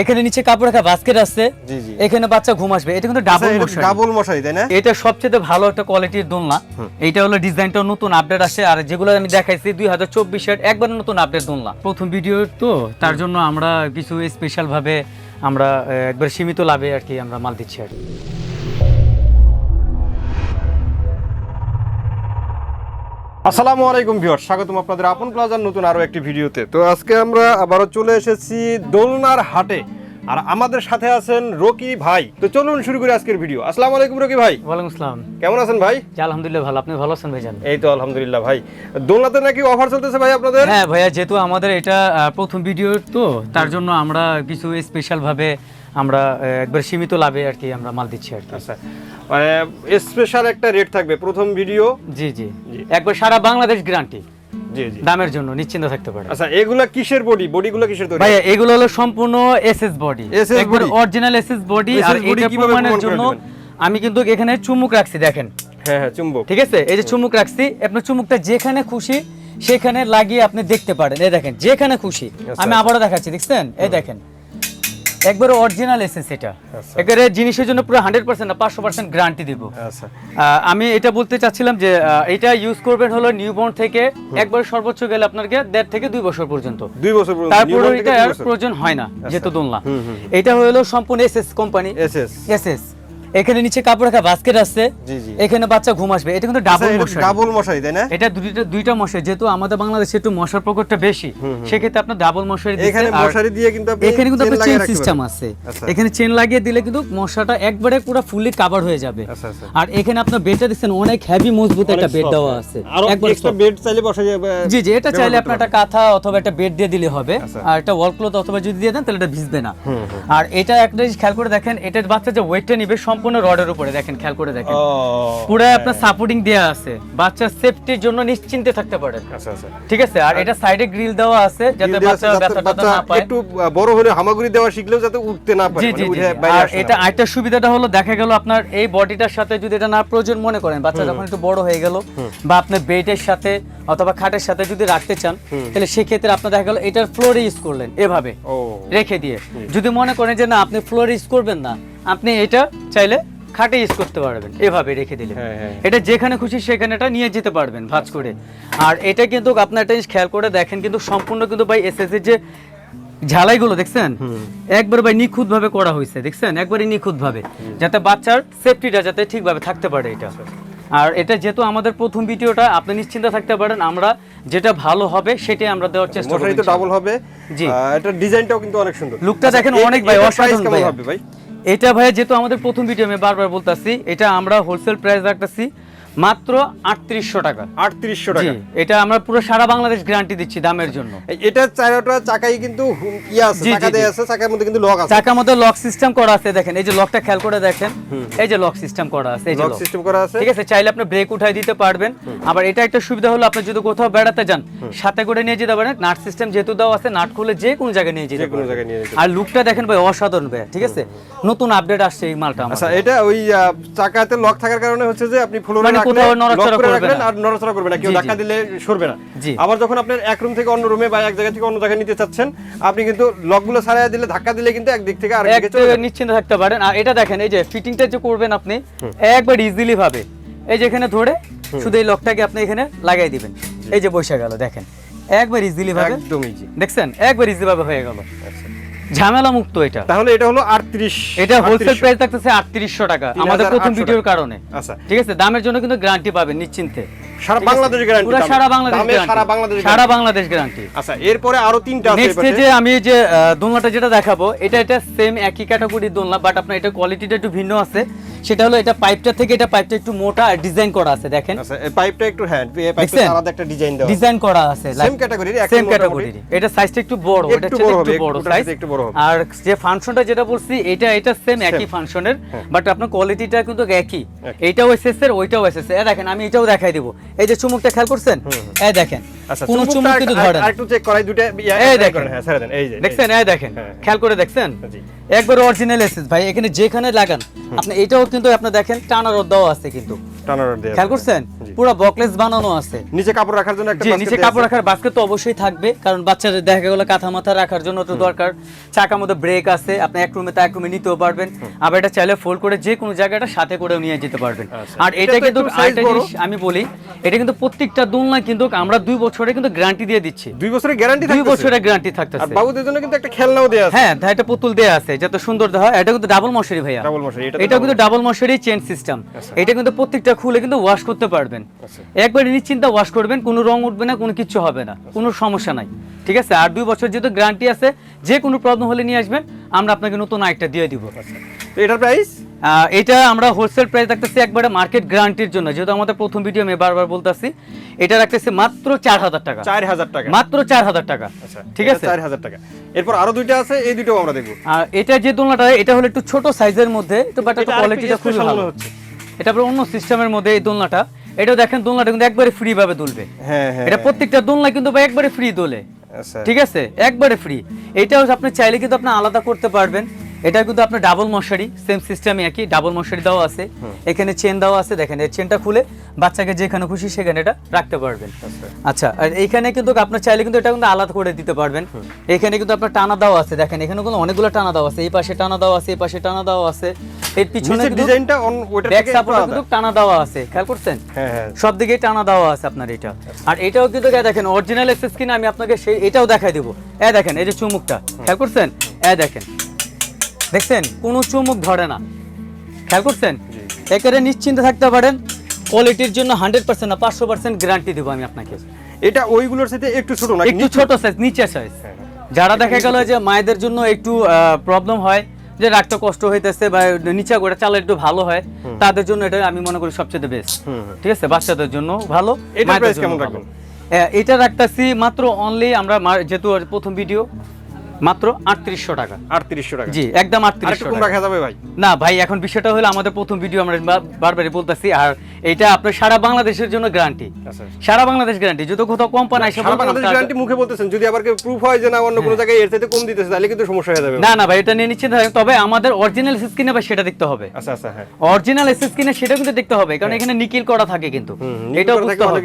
এখানে নিচে কাপড় রাখা বাস্কেট আছে। জি, জি। এখানে বাচ্চা ঘুম আসবে। এটা কিন্তু ডাবল মশারি। ডাবল মশারি তাই না? এটা সবচেয়ে ভালো একটা কোয়ালিটির দোলনা। এটা হলো ডিজাইনটা নতুন আপডেট আসে। আর যেগুলো আমি দেখাইছি দুই হাজার চব্বিশের একবার নতুন আপডেট দোলনা। প্রথম ভিডিও তো তার জন্য আমরা কিছু স্পেশাল ভাবে আমরা একবার সীমিত লাভে আর কি আমরা মাল দিচ্ছি আর কি। আসসালামু আলাইকুম ভিউয়ার স্বাগতম আপনাদের আপন প্লাজার নতুন আরও একটি ভিডিওতে। তো আজকে আমরা আবারও চলে এসেছি দোলনার হাটে আর আমাদের সাথে আছেন রকি ভাই। তো চলুন শুরু করি আজকের ভিডিও। আসসালামু আলাইকুম রকি ভাই। ওয়ালাইকুম আসসালাম। কেমন আছেন ভাই? আলহামদুলিল্লাহ ভালো। আপনি ভালো আছেন ভাইজান? এই তো আলহামদুলিল্লাহ ভাই। দোলনাতে নাকি অফার চলতেছে ভাই আপনাদের? হ্যাঁ ভাইয়া যেহেতু আমাদের এটা প্রথম ভিডিও তো তার জন্য আমরা কিছু স্পেশাল ভাবে আমরা একবার সীমিত লাভে আর কি আমরা মাল দিচ্ছি আর কি। আচ্ছা। মানে স্পেশাল একটা রেট থাকবে প্রথম ভিডিও জি জি। একবার সারা বাংলাদেশ গ্যারান্টি জি দামের জন্য নিশ্চিন্ত থাকতে পারে। আচ্ছা এগুলা কিসের বডি বডিগুলো কিসের তৈরি? ভাইয়া এগুলো হলো সম্পূর্ণ SS body original SS body আর এটা প্রমাণের জন্য আমি কিন্তু এখানে চুমুক রাখছি দেখেন। হ্যাঁ হ্যাঁ চুম্বক ঠিক আছে? এই যে চুমুক রাখছি আপনার চুমুকটা যেখানে খুশি সেখানে লাগিয়ে আপনি দেখতে পারেন। এই দেখেন যেখানে খুশি। আচ্ছা, আমি আবারও দেখাচ্ছি দেখছেন? এই দেখেন একবারে অরিজিনাল এসেন্স এটা। একবারে জিনিসের জন্য পুরো হান্ড্রেড পার্সেন্ট না পাঁচশো পার্সেন্ট গ্যারান্টি দেবো। আচ্ছা। আমি এটা বলতে চাচ্ছিলাম যে এটা ইউজ করবেন হলো নিউবর্ন থেকে একবার সর্বোচ্চ গেলে আপনাকে দেড় থেকে দুই বছর পর্যন্ত। দুই বছর পর্যন্ত তারপরে এটা। প্রয়োজন হয় না যেহেতু দোলনা। হুম, হুম, এটা হলো সম্পূর্ণ এসএস কোম্পানি এসএস এসএস এখানে নিচে কাপড় রাখা বাস্কেট আছে। এখানে বাচ্চা ঘুম আসবে। এটা কিন্তু ডাবল মশারি। ডাবল মশারি তাই না? এটা দুইটা দুইটা মশারি যেহেতু আমাদের বাংলাদেশে একটু মশার প্রকোপটা বেশি সেক্ষেত্রে আপনার ডাবল মশারি এখানে আর মশারি দিয়ে কিন্তু আপনি এখানে কিন্তু আপনার চেন সিস্টেম আছে। আচ্ছা। এখানে চেন লাগিয়ে দিলে কিন্তু মশাটা একবারে পুরো ফুললি কভার হয়ে যাবে। আচ্ছা, আচ্ছা। আর এখানে আপনার বেডটা দিচ্ছেন অনেক হেভি মজবুত একটা বেড দেওয়া আছে। একবার এক্সট্রা বেড চাইলে বসা যাবে জি জি এটা চাইলে আপনার একটা কাঁথা অথবা একটা বেড দিয়ে দিলে হবে। আচ্ছা। আর একটা ওয়াল ক্লথ অথবা যদি দিয়ে দেন তাহলে এটা ভিজবে না। আর এটা একটা জিনিস খেয়াল করে দেখেন এটার বাচ্চা যে ওয়েটটা নিবে সম্পূর্ণ রডের উপরে দেখেন খেয়াল করে দেখেন। পুরো আপনার সাপোর্টিং দেওয়া আছে। বাচ্চার সেফটির জন্য নিশ্চিন্তে থাকতে পারেন আচ্ছা আচ্ছা। ঠিক আছে? আর এটা সাইডে গ্রিল দেওয়া আছে যাতে বাচ্চা যাতে ব্যথা বাচ্চা না পায়। একটু বড় হলে হামাগুড়ি দেওয়া শিখলেও যাতে উঠতে না পারে মানে আর এটা পারে। আরেকটা সুবিধাটা হলো দেখা গেল আপনার এই বডিটার সাথে যদি এটা না প্রয়োজন মনে করেন বাচ্চা যখন একটু বড় হয়ে গেল বা আপনার বেডের সাথে অথবা খাটের সাথে যদি রাখতে চান তাহলে সেক্ষেত্রে আপনার দেখা গেল এটার ফ্লোরে ইউজ করলেন এভাবে রেখে দিয়ে। যদি মনে করেন যে না আপনি ফ্লোর ইউজ করবেন না আপনি এটা চাইলে খাটে ইউজ করতে পারবেন। এভাবে রেখে দিলে। হ্যাঁ, হ্যাঁ। এটা যেখানে খুশি সেখানে এটা নিয়ে যেতে পারবেন ভাঁজ করে। আর এটা কিন্তু আপনার একটা জিনিস খেয়াল করে দেখেন কিন্তু সম্পূর্ণ কিন্তু ভাই এস এর যে ঝালাইগুলো দেখছেন? একবার ভাই নিখুঁত ভাবে করা হয়েছে দেখছেন? একবারই নিখুঁত ভাবে যাতে বাচ্চার সেফটিটা যাতে ঠিকভাবে থাকতে পারে এটা। আর এটা যেহেতু আমাদের প্রথম ভিডিওটা আপনি নিশ্চিন্ত থাকতে পারেন আমরা যেটা ভালো হবে সেটাই আমরা দেওয়ার চেষ্টা করব মশারি তো ডাবল হবে। জি। এটা ডিজাইনটাও কিন্তু অনেক সুন্দর। লুকটা আচ্ছা, দেখেন অনেক ভাই অসাধারণ হবে ভাই? এটা ভাইয়া যেহেতু আমাদের প্রথম ভিডিও আমি বারবার বলতেছি এটা আমরা হোলসেল প্রাইস রাখতেছি। মাত্র আটত্রিশশো টাকা। আটত্রিশশো টাকা। এটা আমরা পুরো সারা বাংলাদেশ গ্যারান্টি দিচ্ছি দামের জন্য। এটা চারটা চাকাই কিন্তু ইয়ে চাকার মধ্যে কিন্তু লক আছে। চাকার মধ্যে লক সিস্টেম করা আছে দেখেন এই যে লকটা খেয়াল করে দেখেন। এই যে লক সিস্টেম করা আছে এই যে লক সিস্টেম করা আছে। ঠিক আছে চাইলে আপনি ব্রেক উঠাই দিতে পারবেন। আবার এটা একটা সুবিধা হলো আপনি যদি কোথাও বেড়াতে যান সাথে করে নিয়ে যেতে পারেন। নাট সিস্টেম যেহেতু দেওয়া আছে নাট খুলে যে কোনো জায়গায় নিয়ে যেতে যে কোনো জায়গায় নিয়ে আর লুকটা দেখেন ভাই অসাধারণ ভাই ঠিক আছে? নতুন আপডেট আসছে এই মালটা আচ্ছা এটা ওই চাকাতে লক থাকার কারণে হচ্ছে যে আপনি ফ্লোরে কোথাও নড়াচড়া করবে না। আর নড়াচড়া করবে না কেউ জি, জি। ধাক্কা দিলে সরবে না। আবার যখন আপনার এক রুম থেকে অন্য রুমে বা এক জায়গা থেকে অন্য জায়গায় নিতে চাচ্ছেন আপনি কিন্তু লকগুলো সারাই দিলে ধাক্কা দিলে কিন্তু একদিক থেকে আরেক দিকে চলে নিশ্চিন্ত থাকতে পারেন। আর এটা দেখেন এই যে ফিটিংটা যে করবেন আপনি একবার ইজিলি ভাবে। এই যে এখানে ধরে শুধু এই লকটাকে আপনি এখানে লাগাই দিবেন। এই যে বসে গেল দেখেন। একবার ইজিলি ভাবে। একদম ইজি দেখছেন? একবার ইজি ভাবে হয়ে গেল। ঝামেলা মুক্ত এটা। তাহলে এটা হলো আটত্রিশ এটা হোলসেল প্রাইস থাকতেছে আটত্রিশশো টাকা। আমাদের প্রথম ভিডিওর কারণে। আচ্ছা। ঠিক আছে? দামের জন্য কিন্তু গ্যারান্টি পাবেন নিশ্চিন্তে। সারা বাংলাদেশ গ্যারান্টি পুরো সারা বাংলাদেশ। সারা বাংলাদেশ সারা বাংলাদেশ গ্যারান্টি আচ্ছা এরপরে আরও তিনটা আছে নেক্সট যে আমি যে দোলনাটা যেটা দেখাবো এটা এটা সেম একই ক্যাটাগরির দোলনা বাট আপনার এটা কোয়ালিটিটা একটু ভিন্ন আছে। সেটা হলো এটা পাইপটা থেকে এটা পাইপটা একটু মোটা আর ডিজাইন করা আছে দেখেন। আচ্ছা এই পাইপটা একটু হ্যাঁ এই পাইপটা আলাদা একটা ডিজাইন দেওয়া ডিজাইন করা আছে Same category র, একই সেম। ক্যাটাগরির এটা সাইজটা একটু বড় এটা একটু বড় সাইজ একটু বড় হবে। আর যে ফাংশনটা যেটা বলছি এটা এটা সেম একই ফাংশনের বাট আপনার কোয়ালিটিটা কিন্তু একই। এইটাও এসএস এর ওইটাও এসএস এর দেখেন আমি এটাও দেখাই দিব। এই যে চুমুকটা খেয়াল করছেন? এই দেখেন কোন চুমুক কিন্তু আর- ধরে না। আর একটু চেক করাই দুটো এই দেখেন। হ্যাঁ ছেড়ে দেন এই যে দেখছেন এই দেখেন হ্যাঁ। খেয়াল করে দেখছেন জি। একবার অরিজিনাল ভাই এখানে যেখানে লাগান আপনি এটাও কিন্তু আপনি দেখেন টানা রোদ দেওয়া আছে কিন্তু টানা রড দেয়া খেয়াল করছেন। পুরো বকলেস বানানো আছে। নিচে কাপড় রাখার জন্য একটা নিচে কাপড় রাখার বাস্কেট তো অবশ্যই থাকবে কারণ বাচ্চাদের দেখা গেল কাঁথা মাথা রাখার জন্য তো দরকার। চাকার মধ্যে ব্রেক আছে আপনি এক রুমে তা এক রুমে নিতেও পারবেন। আবার এটা চাইলে ফোল্ড করে যে কোনো জায়গাটা সাথে করেও নিয়ে যেতে পারবেন। আচ্ছা। আর এটা কিন্তু আরেকটা জিনিস আমি বলি এটা কিন্তু প্রত্যেকটা দোলনা কিন্তু আমরা দুই বছরে কিন্তু গ্যারান্টি দিয়ে দিচ্ছি। দুই বছরের গ্যারান্টি দুই বছরের গ্যারান্টি আর বাবুদের জন্য কিন্তু একটা খেলনাও দেয়া আছে। হ্যাঁ পুতুল দেয়া আছে যাতে সুন্দর দেওয়া হয় এটা কিন্তু ডাবল মশারি ভাইয়া। ডাবল মশারি এটা কিন্তু ডাবল মশারি চেন সিস্টেম এটা কিন্তু প্রত্যেকটা খুলে কিন্তু ওয়াশ করতে পারবেন। আচ্ছা। একবারে নিশ্চিন্তে ওয়াশ করবেন কোনো রং উঠবে না কোনো কিছু হবে না কোনো সমস্যা নাই। ঠিক আছে? আর দুই বছর যেহেতু গ্যারান্টি আছে যে কোনো প্রবলেম হলে নিয়ে আসবেন আমরা আপনাকে নতুন আরেকটা দিয়ে দিব। তো এটার প্রাইস এটা আমরা হোলসেল প্রাইস রাখতেছি একবারে মার্কেট গ্যারান্টির জন্য যেহেতু আমাদের প্রথম ভিডিও আমি বারবার বলতেছি এটা রাখতেছি মাত্র চার হাজার টাকা। চার হাজার টাকা। মাত্র চার হাজার টাকা। আচ্ছা ঠিক আছে? চার হাজার টাকা। এরপর আরও দুইটা আছে এই দুইটাও আমরা দেখব। আর এটা যে দোলনাটা এটা হলো একটু ছোট সাইজের মধ্যে একটু বাট কোয়ালিটিটা খুবই ভালো। হচ্ছে। এটা আপনার অন্য সিস্টেমের মধ্যে এই দোলনাটা। এটাও দেখেন দোলনাটা কিন্তু একবারে ফ্রি ভাবে দুলবে। হ্যাঁ হ্যাঁ এটা প্রত্যেকটা দোলনা কিন্তু ভাই একবারে ফ্রি দোলে। আচ্ছা। ঠিক আছে? একবারে ফ্রি এটাও আপনি চাইলে কিন্তু আপনি আলাদা করতে পারবেন। এটা কিন্তু আপনার ডাবল মশারি সেম সিস্টেমে একই ডাবল মশারি দেওয়া আছে। এখানে চেন দেওয়া আছে দেখেন এই চেনটা খুলে বাচ্চাকে যেখানে খুশি সেখানে এটা রাখতে পারবেন। আচ্ছা। আচ্ছা আর এইখানে কিন্তু আপনার চাইলে কিন্তু এটা কিন্তু আলাদা করে দিতে পারবেন। এখানে কিন্তু আপনার টানা দেওয়া আছে দেখেন এখানে কিন্তু অনেকগুলো টানা দেওয়া আছে। এই পাশে টানা দেওয়া আছে এই পাশে টানা দেওয়া আছে। এর পিছনে ডিজাইনটা অন ওইটা ব্যাক সাপোর্ট কিন্তু টানা দেওয়া আছে খেয়াল করছেন? হ্যাঁ হ্যাঁ। সব দিকেই টানা দেওয়া আছে আপনার এটা। আর এটাও কিন্তু দেখেন অরিজিনাল এসএস কিনে আমি আপনাকে সেই এটাও দেখাই দেবো। এ দেখেন এই যে চুমুকটা খেয়াল করছেন? এ দেখেন দেখছেন? কোনো চুমুক ধরে না। খেয়াল করছেন? একেবারে নিশ্চিন্তে থাকতে পারেন। কোয়ালিটির জন্য হান্ড্রেড পার্সেন্ট না পাঁচশো পার্সেন্ট গ্যারান্টি দেবো আমি আপনাকে। এটা ওইগুলোর সাথে একটু ছোট না একটু ছোট সাইজ নিচে সাইজ হ্যাঁ, যারা দেখা গেল যে মায়েদের জন্য একটু প্রবলেম হয় যে রাখতে কষ্ট হইতেছে বা নিচা করে চালা একটু ভালো হয় তাদের জন্য এটা আমি মনে করি সবচেয়ে বেস্ট। ঠিক আছে? বাচ্চাদের জন্য ভালো এটা রাখতেছি মাত্র অনলি আমরা যেহেতু প্রথম ভিডিও মাত্র আটত্রিশশো টাকা। আটত্রিশশো টাকা। জি একদম আটত্রিশশো রাখা যাবে ভাই। না ভাই এখন বিষয়টা হলো আমাদের প্রথম ভিডিও আমরা বারবারই বলতেছি আর এটা আপনার সারা বাংলাদেশের জন্য গ্যারান্টি আচ্ছা। সারা বাংলাদেশ গ্যারান্টি যদি কোথাও কম পান সারা বাংলাদেশ গ্যারান্টি মুখে বলতেছেন যদি আবার কেউ প্রুফ হয় যে না অন্য কোনো জায়গায় এর চাইতে কম দিতেছে তাহলে কিন্তু সমস্যা হয়ে যাবে। না না ভাই এটা নিয়ে নিশ্চিত তবে আমাদের অরিজিনাল স্ক্রিনে ভাই সেটা দেখতে হবে। আচ্ছা আচ্ছা হ্যাঁ। অরিজিনাল স্ক্রিনে সেটা কিন্তু দেখতে হবে কারণ এখানে নিকিল করা থাকে কিন্তু। এটাও বুঝতে হবে।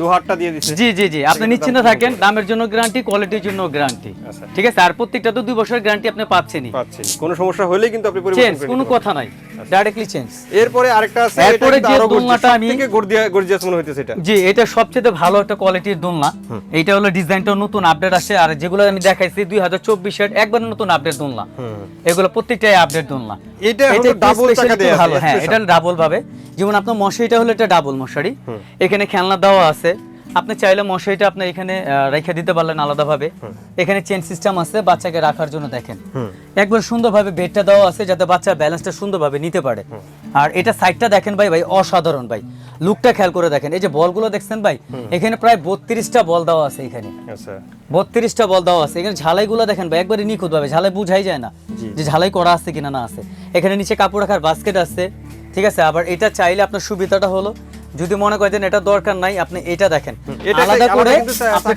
লোহারটা দিয়ে দিচ্ছে। জি জি জি আপনি নিশ্চিন্ত থাকেন দামের জন্য গ্যারান্টি কোয়ালিটির জন্য গ্যারান্টি আচ্ছা। ঠিক আছে? আর প্রত্যেকটা তো দুই বছরের গ্যারান্টি আপনি পাচ্ছেনই। পাচ্ছি কোনো সমস্যা হলেই কিন্তু আপনি পরিবর্তন চেঞ্জ কোনো কথা নাই। ডাইরেক্টলি চেঞ্জ এরপরে আরেকটা আছে এরপরে এটা যে দোলনাটা আমি- থেকে গর্জিয়া গর্জিয়াস মনে হইতেছে এটা। জি এটা সবচেয়ে ভালো একটা কোয়ালিটির দোলনা। এইটা হলো ডিজাইনটা নতুন আপডেট আসে আর যেগুলো আমি দেখাইছি দুই হাজার চব্বিশের একবার নতুন আপডেট দোলনা। এগুলো প্রত্যেকটাই আপডেট দোলনা। এটা হলো ডাবল চাকা দেয়া ভালো। হ্যাঁ এটা ডাবল ভাবে। যেমন আপনার মশারিটা হলো এটা ডাবল মশারি। এখানে খেলনা দেওয়া আছে। আপনি চাইলে মশারিটা আপনি এখানে রেখে দিতে পারলেন আলাদাভাবে। এখানে চেন সিস্টেম আছে বাচ্চাকে রাখার জন্য দেখেন। একবার সুন্দরভাবে বেডটা দেওয়া আছে যাতে বাচ্চার ব্যালেন্সটা সুন্দরভাবে নিতে পারে। আর এটা সাইডটা দেখেন ভাই ভাই অসাধারণ ভাই। লুকটা খেয়াল করে দেখেন। এই যে বলগুলো দেখছেন ভাই এখানে প্রায় বত্রিশটা বল দেওয়া আছে এখানে। আচ্ছা। বত্রিশটা বল দেওয়া আছে। এখানে ঝালাইগুলো দেখেন ভাই একবারে নিখুঁত ভাবে ঝালাই বুঝাই যায় না যে ঝালাই করা আছে কিনা না আছে। এখানে নিচে কাপড় রাখার বাস্কেট আছে ঠিক আছে? আবার এটা চাইলে আপনার সুবিধাটা হলো যদি মনে করেন এটা দরকার নাই আপনি এটা দেখেন। এটা আলাদা করে আপনি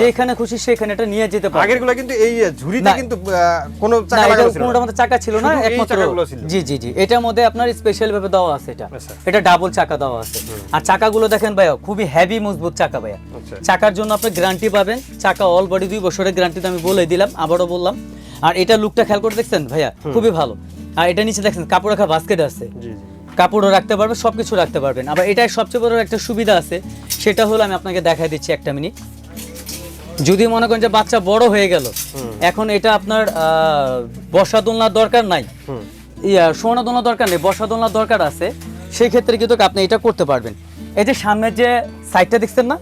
যেখানে খুশি সেখানে এটা নিয়ে যেতে পারেন। আগেরগুলা কিন্তু এই ঝুড়িতে কিন্তু কোনো চাকা লাগানো ছিল না। মধ্যে চাকা ছিল না একমাত্র জি জি জি। এটার মধ্যে আপনার স্পেশাল ভাবে দেওয়া আছে এটা। আচ্ছা। এটা ডাবল চাকা দেওয়া আছে। আর চাকাগুলো দেখেন ভাইয়া খুবই হেভি মজবুত চাকা ভাইয়া। আচ্ছা। চাকার জন্য আপনি গ্যারান্টি পাবেন। চাকা অল বডি দুই বছরের গ্যারান্টি আমি বলে দিলাম আবারও বললাম। আর এটা লুকটা খেয়াল করে দেখছেন ভাইয়া? খুবই ভালো। আর এটা নিচে দেখছেন কাপড় রাখা বাস্কেট আছে। জি জি। কাপড়ও রাখতে পারবেন সব কিছু রাখতে পারবেন। আবার এটাই সবচেয়ে বড় একটা সুবিধা আছে সেটা হলো আমি আপনাকে দেখাই দিচ্ছি একটা মিনিট। যদি মনে করেন যে বাচ্চা বড় হয়ে গেল এখন এটা আপনার বসা দোলনার দরকার নাই। ইয়া সোনা দোলনার দরকার নেই বসা দোলনার দরকার আছে সেই ক্ষেত্রে কিন্তু আপনি এটা করতে পারবেন। এই যে সামনের যে সাইডটা দেখছেন না?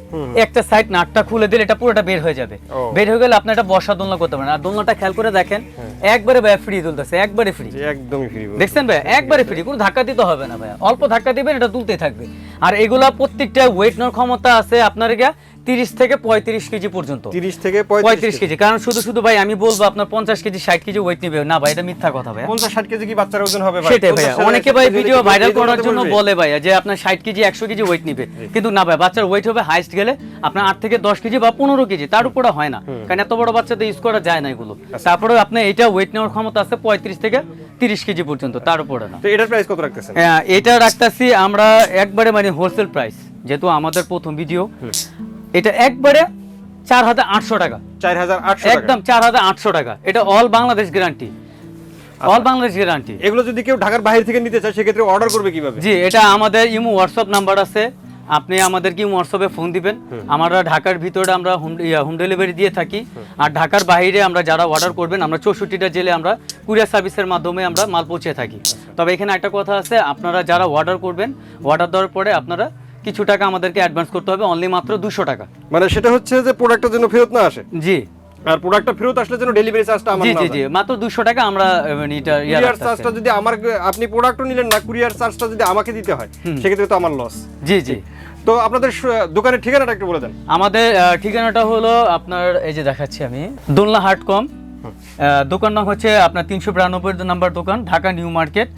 একটা সাইড নাটটা খুলে দিলে এটা পুরোটা বের হয়ে যাবে। বের হয়ে গেলে আপনি এটা বসা দোলনা করতে পারেন। আর দোলনাটা খেয়াল করে দেখেন একবারে ভাই ফ্রি তুলতেছে একবারে ফ্রি একদমই ফ্রি দেখছেন ভাই একবারে ফ্রি কোনো ধাক্কা দিতে হবে না ভাই অল্প ধাক্কা দিবেন এটা তুলতেই থাকবে। আর এগুলা প্রত্যেকটা ওয়েট নেওয়ার ক্ষমতা আছে আপনার গিয়া? তিরিশ থেকে পঁয়ত্রিশ কেজি পর্যন্ত। 30 থেকে পঁয়ত্রিশ 35 কেজি। কারণ শুধু শুধু ভাই আমি বলব আপনার পঞ্চাশ কেজি ষাট কেজি ওয়েট নিবে। না ভাই এটা মিথ্যা কথা ভাই 50 60 কেজি কি বাচ্চার ওজন হবে ভাই? সেটাই 50 অনেকে ভাই ভিডিও ভাইরাল করার জন্য বলে ভাইয়া যে আপনার ষাট কেজি একশো কেজি ওয়েট নিবে। কিন্তু না ভাই বাচ্চার ওয়েট হবে হাইস্ট গেলে আপনার আট থেকে দশ কেজি বা পনেরো কেজি। তার উপরে হয় না। কারণ এত বড় বাচ্চাদের ইউজ করা যায় না এগুলো। আচ্ছা। তারপরে আপনি এটা ওয়েট নেওয়ার ক্ষমতা আছে পঁয়ত্রিশ থেকে তিরিশ কেজি পর্যন্ত। তার উপরে না। তো এটার প্রাইস কত রাখতেছেন? আহ, এটা রাখতেছি আমরা একবারে মানে হোলসেল প্রাইস যেহেতু আমাদের প্রথম ভিডিও এটা একবারে চার হাজার আটশো টাকা। চার হাজার আটশো একদম চার হাজার আটশো টাকা। এটা all Bangladesh guarantee all Bangladesh guarantee এগুলো যদি কেউ ঢাকার বাইরে থেকে নিতে চায় সেক্ষেত্রে অর্ডার করবে কীভাবে? জি এটা আমাদের ইমো হোয়াটসঅ্যাপ নাম্বার আছে। আপনি আমাদেরকে ইমো হোয়াটসঅ্যাপে ফোন দিবেন। আমরা ঢাকার ভিতরে আমরা হোম হোম ডেলিভারি দিয়ে থাকি। আর ঢাকার বাইরে আমরা যারা অর্ডার করবেন আমরা চৌষট্টিটা জেলে আমরা কুরিয়ার সার্ভিসের মাধ্যমে আমরা মাল পৌঁছে থাকি। তবে এখানে একটা কথা আছে আপনারা যারা অর্ডার করবেন অর্ডার দেওয়ার পরে আপনারা কিছু টাকা আমাদেরকে অ্যাডভান্স করতে হবে অনলি মাত্র দুশো টাকা। মানে সেটা হচ্ছে যে প্রোডাক্টটা যেন ফেরত না আসে। জি। আর প্রোডাক্টটা ফেরত আসলে যেন ডেলিভারি চার্জটা আমার জি জি জি মাত্র দুশো টাকা আমরা মানে এটা কুরিয়ার চার্জটা যদি আমার আপনি প্রোডাক্টও নিলেন না কুরিয়ার চার্জটা যদি আমাকে দিতে হয় সেক্ষেত্রে তো আমার লস জি জি। তো আপনাদের দোকানের ঠিকানাটা একটু বলে দেন। আমাদের ঠিকানাটা হলো আপনার এই যে দেখাচ্ছি আমি দোলনা হাট কম। দোকান নাম হচ্ছে আপনার তিনশো বিরানব্বই নাম্বার দোকান ঢাকা নিউ মার্কেট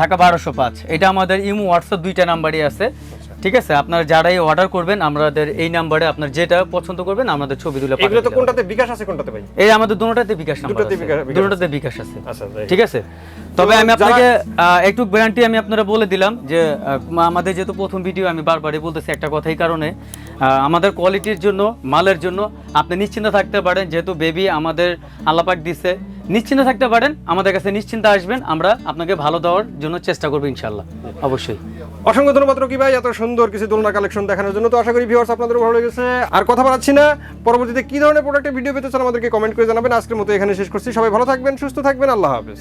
ঢাকা বারোশো পাঁচ। এটা আমাদের ইমো হোয়াটসঅ্যাপ দুইটা নাম্বারই আছে। ঠিক আছে আপনার যারাই অর্ডার করবেন আমাদের এই নাম্বারে আপনার যেটা পছন্দ করবেন আমাদের ছবি তুলে এগুলো তো কোনটাতে বিকাশ আছে কোনটাতে ভাই? এই আমাদের দুটোটাতে বিকাশ নাম্বার আছে। দুটোটাতে বিকাশ আছে। আচ্ছা ঠিক আছে? তবে আমি আপনাকে একটু গ্যারান্টি আমি আপনারা বলে দিলাম যে আমাদের যেহেতু প্রথম ভিডিও আমি বারবারই বলতেছি একটা কথাই কারণে আমাদের কোয়ালিটির জন্য মালের জন্য আপনি নিশ্চিন্ত থাকতে পারেন। যেহেতু বেবি আমাদের আল্লাপাক দিছে নিশ্চিন্ত থাকতে পারেন, আমাদের কাছে নিশ্চিন্ত আসবেন, আমরা আপনাকে ভালো দেওয়ার জন্য চেষ্টা করব ইনশাল্লাহ অবশ্যই। অসংখ্য ধন্যবাদ রকি ভাই, এত সুন্দর কিছু দোলনা কালেকশন দেখানোর জন্য। তো আশা করি ভিউয়ার্স আপনাদের ভালো লেগেছে আর কথা বাড়াচ্ছি না, পরবর্তীতে কি ধরনের প্রোডাক্টের ভিডিও পেতে চান আমাদেরকে কমেন্ট করে জানাবেন। আজকের মতো এখানে শেষ করছি। সবাই ভালো থাকবেন, সুস্থ থাকবেন, আল্লাহ হাফেজ।